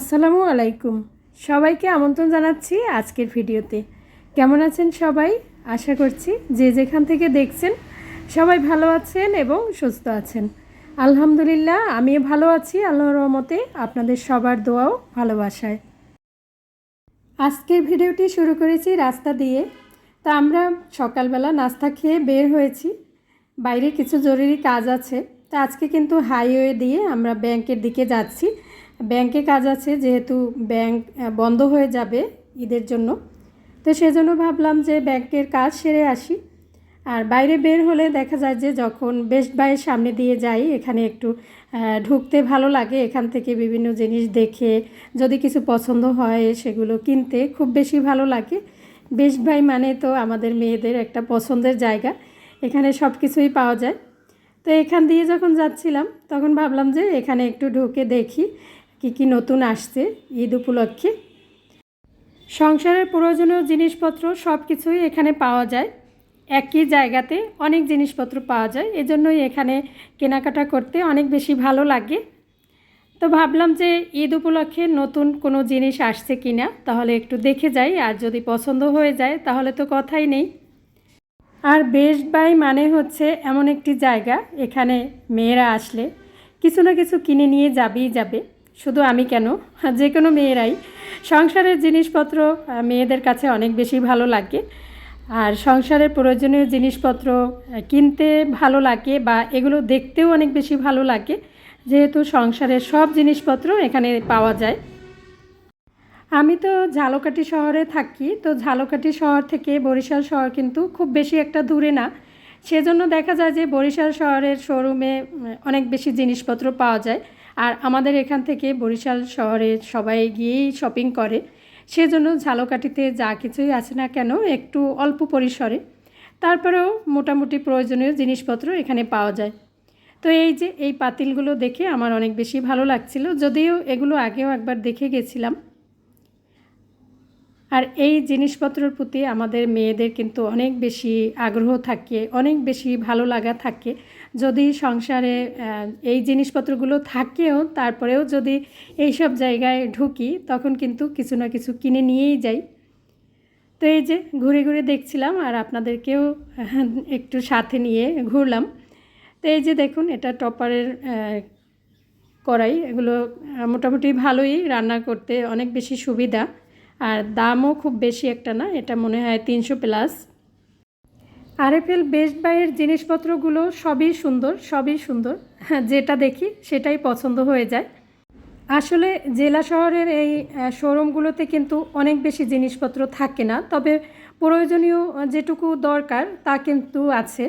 আসসালামু আলাইকুম। সবাইকে আমন্ত্রণ জানাচ্ছি আজকের ভিডিওতে। কেমন আছেন সবাই? আশা করছি যে যেখান থেকে দেখছেন সবাই ভালো আছেন এবং সুস্থ আছেন। আলহামদুলিল্লাহ আমি ভালো আছি, আল্লাহর রহমতে আপনাদের সবার দোয়াও ভালোবাসায়। আজকের ভিডিওটি শুরু করেছি রাস্তা দিয়ে। তা আমরা সকালবেলা নাস্তা খেয়ে বের হয়েছি। বাইরে কিছু জরুরি কাজ আছে। তা আজকে কিন্তু হাইওয়ে দিয়ে আমরা ব্যাংকের দিকে যাচ্ছি। ব্যাংকে কাজ আছে, যেহেতু ব্যাংক বন্ধ হয়ে যাবে ঈদের জন্য। তো সেজন্য ভাবলাম যে ব্যাংকের কাজ সেরে আসি। আর বাইরে বের হলে দেখা যায় যে যখন বেস্ট বাইয়ের সামনে দিয়ে যাই, এখানে একটু ঢুকতে ভালো লাগে। এখান থেকে বিভিন্ন জিনিস দেখে, যদি কিছু পছন্দ হয় সেগুলো কিনতে খুব বেশি ভালো লাগে। বেস্ট বাই মানে তো আমাদের মেয়েদের একটা পছন্দের জায়গা। এখানে সব কিছুই পাওয়া যায়। তো এখান দিয়ে যখন যাচ্ছিলাম, তখন ভাবলাম যে এখানে একটু ঢুকে দেখি। কি কি নতুন আসছে ঈদ উপলক্ষে? সংসারের প্রয়োজনীয় জিনিসপত্র সব কিছুই এখানে পাওয়া যায়। একই জায়গাতে অনেক জিনিসপত্র পাওয়া যায়। এজন্যই এখানে কেনাকাটা করতে অনেক বেশি ভালো লাগে। তো ভাবলাম যে ঈদ উপলক্ষে নতুন কোনো জিনিস আসছে কিনা, তাহলে একটু দেখে যাই। আর যদি পছন্দ হয়ে যায়, তাহলে তো কথাই নেই। আর বেস্ট বাই মানে হচ্ছে এমন একটি জায়গা, এখানে মেয়েরা আসলে কিছু না কিছু কিনে নিয়ে যাবেই যাবে। শুধু আমি কেন? যে কোনো মেয়েরাই। সংসারের জিনিসপত্র মেয়েদের কাছে অনেক বেশি ভালো লাগে। আর সংসারের প্রয়োজনীয় জিনিসপত্র কিনতে ভালো লাগে বা এগুলো দেখতেও অনেক বেশি ভালো লাগে। যেহেতু সংসারের সব জিনিসপত্র এখানে পাওয়া যায়। আমি তো ঝালকাঠি শহরে থাকি। তো ঝালকাঠি শহর থেকে বরিশাল শহর কিন্তু খুব বেশি একটা দূরে না। সেজন্য দেখা যায় যে বরিশাল শহরের শোরুমে অনেক বেশি জিনিসপত্র পাওয়া যায়। আর আমাদের এখান থেকে বরিশাল শহরে সবাই গিয়েই শপিং করে। সেজন্য ঝালকাঠিতে যা কিছুই আছে না কেন একটু অল্প পরিসরে। তারপরেও মোটামুটি প্রয়োজনীয় জিনিসপত্র এখানে পাওয়া যায়। তো এই যে এই পাতিলগুলো দেখে আমার অনেক বেশি ভালো লাগছিল। যদিও এগুলো আগেও একবার দেখে গেছিলাম। আর এই জিনিসপত্রের প্রতি আমাদের মেয়েদের কিন্তু অনেক বেশি আগ্রহ থাকে, অনেক বেশি ভালো লাগা থাকে। যদি সংসারে এই জিনিসপত্রগুলো থাকেও, তারপরেও যদি এই সব জায়গায় ঢুকি, তখন কিন্তু কিছু না কিছু কিনে নিয়েই যাই। তো এই যে ঘুরে ঘুরে দেখছিলাম আর আপনাদেরকেও একটু সাথে নিয়ে ঘুরলাম। তো এই যে দেখুন, এটা টপারের কড়াই। এগুলো মোটামুটি ভালোই রান্না করতে অনেক বেশি সুবিধা। আর দামও খুব বেশি একটা না, এটা মনে হয় তিনশো প্লাস। আরএফএল বেস্ট বাইয়ের জিনিসপত্রগুলো সবই সুন্দর সবই সুন্দর। হ্যাঁ, যেটা দেখি সেটাই পছন্দ হয়ে যায়। আসলে জেলা শহরের এই শোরুমগুলোতে কিন্তু অনেক বেশি জিনিসপত্র থাকে না তবে প্রয়োজনীয় যেটুকু দরকার তা কিন্তু আছে।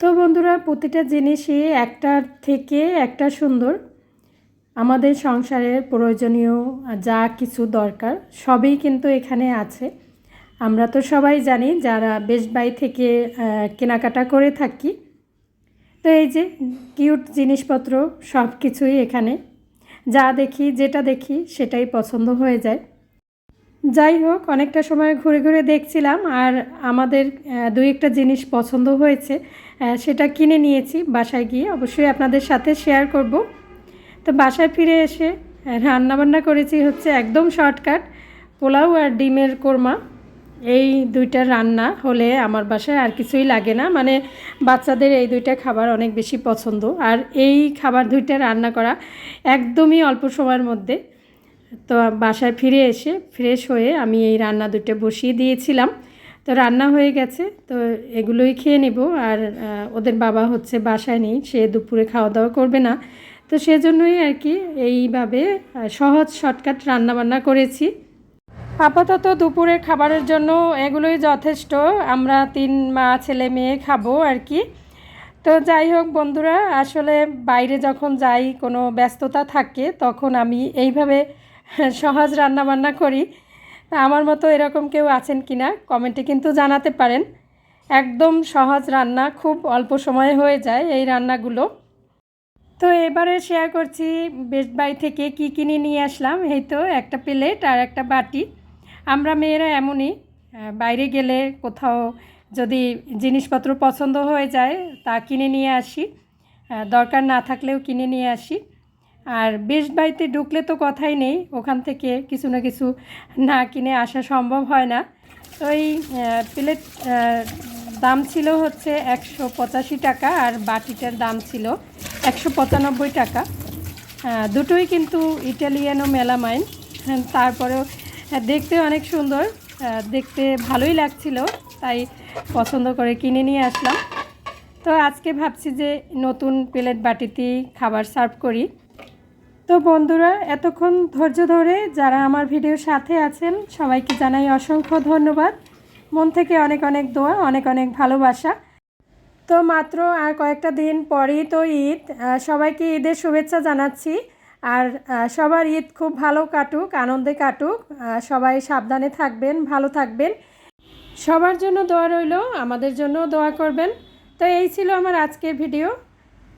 তো বন্ধুরা, প্রতিটা জিনিসই একটার থেকে একটা সুন্দর। আমাদের সংসারের প্রয়োজনীয় যা কিছু দরকার, সবই কিন্তু এখানে আছে। আমরা তো সবাই জানি যারা বেস্ট বাই থেকে কেনাকাটা করে থাকি, তো এই যে কিউট জিনিসপত্র সব কিছুই এখানে। যা দেখি, যেটা দেখি, সেটাই পছন্দ হয়ে যায়। যাই হোক, অনেকটা সময় ঘুরে ঘুরে দেখছিলাম আর আমাদের দুই একটা জিনিস পছন্দ হয়েছে সেটা কিনে নিয়েছি বাসায় গিয়ে। অবশ্যই আপনাদের সাথে শেয়ার করব। তো বাসায় ফিরে এসে রান্না বান্না করেছি হচ্ছে একদম শর্টকাট পোলাও আর ডিমের কোরমা। এই দুইটা রান্না হলে আমার বাসায় আর কিছুই লাগে না। মানে বাচ্চাদের এই দুইটা খাবার অনেক বেশি পছন্দ। আর এই খাবার দুইটা রান্না করা একদমই অল্প সময়ের মধ্যে তো বাসায় ফিরে এসে ফ্রেশ হয়ে আমি এই রান্না দুটো বসিয়ে দিয়েছিলাম। তো রান্না হয়ে গেছে, তো এগুলোই খেয়ে নেব। আর ওদের বাবা হচ্ছে বাসায় নেই, সে দুপুরে খাওয়া দাওয়া করবে না। তো সেজন্যই আর কি এইভাবে সহজ শর্টকাট রান্নাবান্না করেছি। আপাতত দুপুরের খাবারের জন্য এগুলোই যথেষ্ট। আমরা তিন মা, ছেলে, মেয়ে খাব আর কি। তো যাই হোক বন্ধুরা, আসলে বাইরে যখন যাই, কোনো ব্যস্ততা থাকে, তখন আমি এইভাবে সহজ রান্না বান্না করি। তা আমার মতো এরকম কেউ আছেন কি না কমেন্টে কিন্তু জানাতে পারেন। একদম সহজ রান্না, খুব অল্প সময়ে হয়ে যায় এই রান্নাগুলো। তো এবারে শেয়ার করছি বেস্ট বাই থেকে কি কিনে নিয়ে আসলাম। এই তো একটা প্লেট আর একটা বাটি। আমরা মেয়েরা এমনই বাইরে গেলে কোথাও যদি জিনিসপত্র পছন্দ হয়ে যায় তা কিনে নিয়ে আসি। দরকার না থাকলেও কিনে নিয়ে আসি। আর বেশ বাড়িতে ঢুকলে তো কথাই নেই ওখান থেকে কিছু না কিছু না কিনে আসা সম্ভব হয় না। তো এই প্লেট দাম ছিল হচ্ছে একশো পঁচাশি টাকা আর বাটিটার দাম ছিল একশো পঁচানব্বই টাকা। দুটোই কিন্তু ইটালিয়ানো মেলামাইন। তারপরেও হ্যাঁ, দেখতে অনেক সুন্দর দেখতে ভালোই লাগছিল তাই পছন্দ করে কিনে নিয়ে আসলাম। তো আজকে ভাবছি যে নতুন প্লেট বাটিতেই খাবার সার্ভ করি। তো বন্ধুরা, এতক্ষণ ধৈর্য ধরে যারা আমার ভিডিওর সাথে আছেন, সবাইকে জানাই অসংখ্য ধন্যবাদ। মন থেকে অনেক অনেক দোয়া, অনেক অনেক ভালোবাসা। তো মাত্র আর কয়েকটা দিন পরেই তো ঈদ সবাইকে ঈদের শুভেচ্ছা জানাচ্ছি। আর সবার ঈদ খুব ভালো কাটুক, আনন্দে কাটুক। সবাই সাবধানে থাকবেন, ভালো থাকবেন। সবার জন্য দোয়া রইল, আমাদের জন্য দোয়া করবেন। তো এই ছিল আমার আজকের ভিডিও।